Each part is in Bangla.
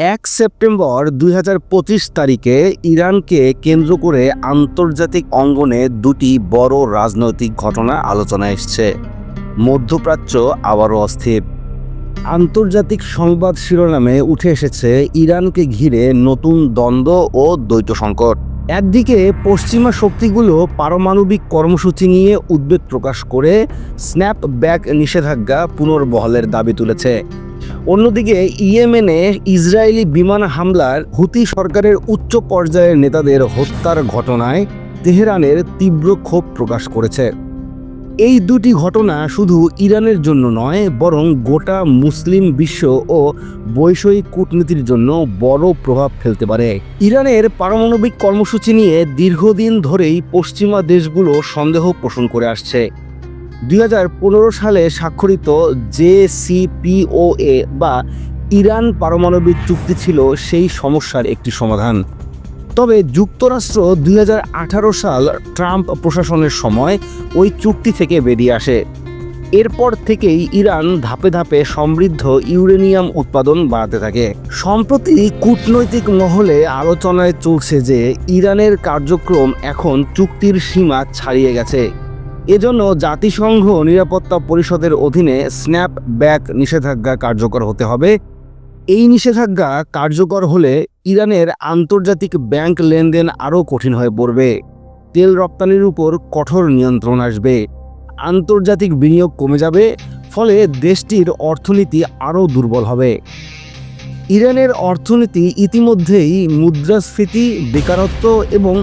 এক সেপ্টেম্বর দুই হাজার পঁচিশ তারিখে ইরানকে কেন্দ্র করে আন্তর্জাতিক অঙ্গনে দুটি বড় রাজনৈতিক ঘটনা আলোচনা এসছে। মধ্যপ্রাচ্য আবারও অস্থির। আন্তর্জাতিক সংবাদ শিরোনামে উঠে এসেছে ইরানকে ঘিরে নতুন দ্বন্দ্ব ও দ্বৈত সংকট। একদিকে পশ্চিমা শক্তিগুলো পারমাণবিক কর্মসূচি নিয়ে উদ্বেগ প্রকাশ করে স্ন্যাপ ব্যাক নিষেধাজ্ঞা পুনর্বহলের দাবি তুলেছে। অন্যদিকে ইয়েমেনে ইসরায়েলি বিমান হামলার হুতি সরকারের উচ্চ পর্যায়ের নেতাদের হত্যার ঘটনায় তেহরানের তীব্র ক্ষোভ প্রকাশ করেছে। এই দুটি ঘটনা শুধু ইরানের জন্য নয়, বরং গোটা মুসলিম বিশ্ব ও বৈষয়িক কূটনীতির জন্য বড় প্রভাব ফেলতে পারে। ইরানের পারমাণবিক কর্মসূচি নিয়ে দীর্ঘদিন ধরেই পশ্চিমা দেশগুলো সন্দেহ পোষণ করে আসছে। দুই হাজার পনেরো সালে স্বাক্ষরিত যে জেসিপিওএ বা ইরান পারমাণবিক চুক্তি ছিল সেই সমস্যার একটি সমাধান। তবে যুক্তরাষ্ট্র দুই হাজার আঠারো সাল ট্রাম্প প্রশাসনের সময় ওই চুক্তি থেকে বেরিয়ে আসে। এরপর থেকেই ইরান ধাপে ধাপে সমৃদ্ধ ইউরেনিয়াম উৎপাদন বাড়াতে থাকে। সম্প্রতি কূটনৈতিক মহলে আলোচনায় চলছে যে ইরানের কার্যক্রম এখন চুক্তির সীমা ছাড়িয়ে গেছে। এজন্য জাতিসংঘ নিরাপত্তা পরিষদের অধীনে স্ন্যাপ ব্যাক নিষেধাজ্ঞা কার্যকর হতে হবে। এই নিষেধাজ্ঞা কার্যকর হলে ইরানের আন্তর্জাতিক ব্যাংক লেনদেন আরও কঠিন হয়ে পড়বে। তেল রপ্তানির উপর কঠোর নিয়ন্ত্রণ আসবে। আন্তর্জাতিক বিনিয়োগ কমে যাবে, ফলে দেশটির অর্থনীতি আরও দুর্বল হবে। ইরানের অর্থনীতি ইতিমধ্যেই মুদ্রাস্ফীতি, বেকারত্ব এবং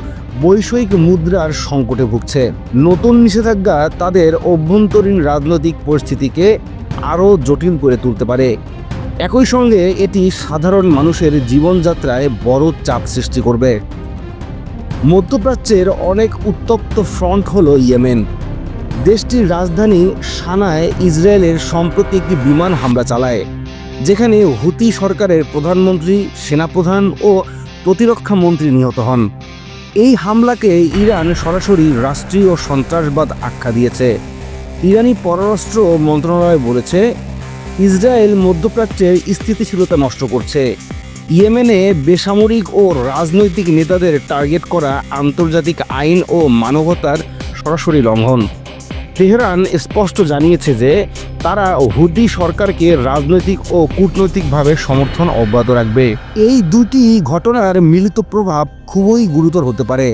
বৈষয়িক মুদ্রার সংকটে ভুগছে। নতুন নিষেধাজ্ঞা তাদের অভ্যন্তরীণ রাজনৈতিক পরিস্থিতিকে আরও জটিল করে তুলতে পারে। একই সঙ্গে এটি সাধারণ মানুষের জীবনযাত্রায় বড় চাপ সৃষ্টি করবে। মধ্যপ্রাচ্যের অনেক উত্তপ্ত ফ্রন্ট হল ইয়েমেন। দেশটির রাজধানী সানায় ইসরায়েলের সম্প্রতি একটি বিমান হামলা চালায়। যেখানে হুতি সরকারের প্রধানমন্ত্রী, সেনাপ্রধান ও প্রতিরক্ষা মন্ত্রী নিহত হন। এই হামলাকে ইরান সরাসরি রাষ্ট্রীয় সন্ত্রাসবাদ আখ্যা দিয়েছে। ইরানি পররাষ্ট্র মন্ত্রণালয় বলেছে, ইসরায়েল মধ্যপ্রাচ্যের স্থিতিশীলতা নষ্ট করছে। ইয়েমেনে বেসামরিক ও রাজনৈতিক নেতাদের টার্গেট করা আন্তর্জাতিক আইন ও মানবতার সরাসরি লঙ্ঘন। তেহরান স্পষ্ট জানিয়েছে যে তারা হুদি সরকারকে রাজনৈতিক ও কূটনৈতিকভাবে সমর্থন অব্যাহত রাখবে। এই দুটি ঘটনার মিলিত প্রভাব খুবই গুরুতর হতে পারে।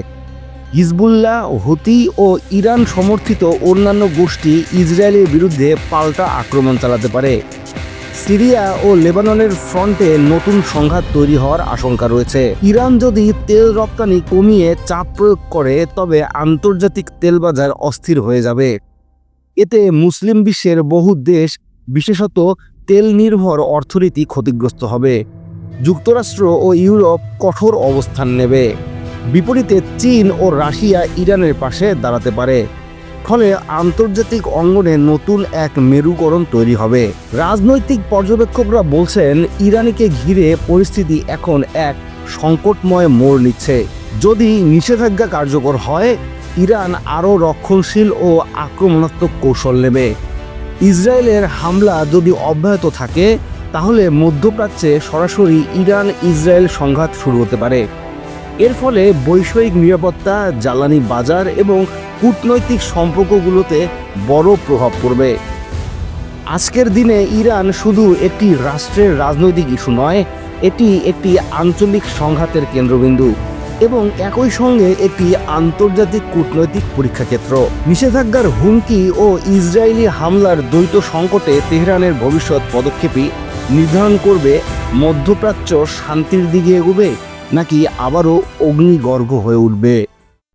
হিজবুল্লাহ, হুতি ও ইরান সমর্থিত অন্যান্য গোষ্ঠী ইসরায়েলের বিরুদ্ধে পাল্টা আক্রমণ চালাতে পারে। সিরিয়া ও লেবাননের ফ্রন্টে নতুন সংঘাত তৈরি হওয়ার আশঙ্কা রয়েছে। ইরান যদি তেল রপ্তানি কমিয়ে চাপ প্রয়োগ করে, তবে আন্তর্জাতিক তেল বাজার অস্থির হয়ে যাবে। এতে মুসলিম বিশ্বের বহু দেশ, বিশেষত তেল নির্ভর অর্থনীতি ক্ষতিগ্রস্ত হবে। যুক্তরাষ্ট্র ও ইউরোপ কঠোর অবস্থান নেবে। বিপরীতে চীন ও রাশিয়া ইরানের পাশে দাঁড়াতে পারে। ফলে আন্তর্জাতিক অঙ্গনে নতুন এক মেরুকরণ তৈরি হবে। রাজনৈতিক পর্যবেক্ষকরা বলছেন, ইরানিকে ঘিরে পরিস্থিতি এখন এক সংকটময় মোড় নিচ্ছে। যদি নিষেধাজ্ঞা কার্যকর হয় ইরান আরও রক্ষণশীল ও আক্রমণাত্মক কৌশল নেবে। ইসরায়েলের হামলা যদি অব্যাহত থাকে, তাহলে মধ্যপ্রাচ্যে সরাসরি ইরান ইসরায়েল সংঘাত শুরু হতে পারে। এর ফলে বৈষয়িক নিরাপত্তা, জ্বালানি বাজার এবং কূটনৈতিক সম্পর্কগুলোতে বড় প্রভাব পড়বে। আজকের দিনে ইরান শুধু একটি রাষ্ট্রের রাজনৈতিক ইস্যু নয়, এটি একটি আঞ্চলিক সংঘাতের কেন্দ্রবিন্দু। এবং একই সঙ্গে একটি আন্তর্জাতিক কূটনৈতিক পরীক্ষাক্ষেত্র নিষেধাজ্ঞার হুমকি ও ইসরায়েলি হামলার দ্বৈত সংকটে তেহরানের ভবিষ্যৎ পদক্ষেপই নির্ধারণ করবে মধ্যপ্রাচ্য শান্তির দিকে এগোবে নাকি আবারও অগ্নিগর্ভ হয়ে উঠবে।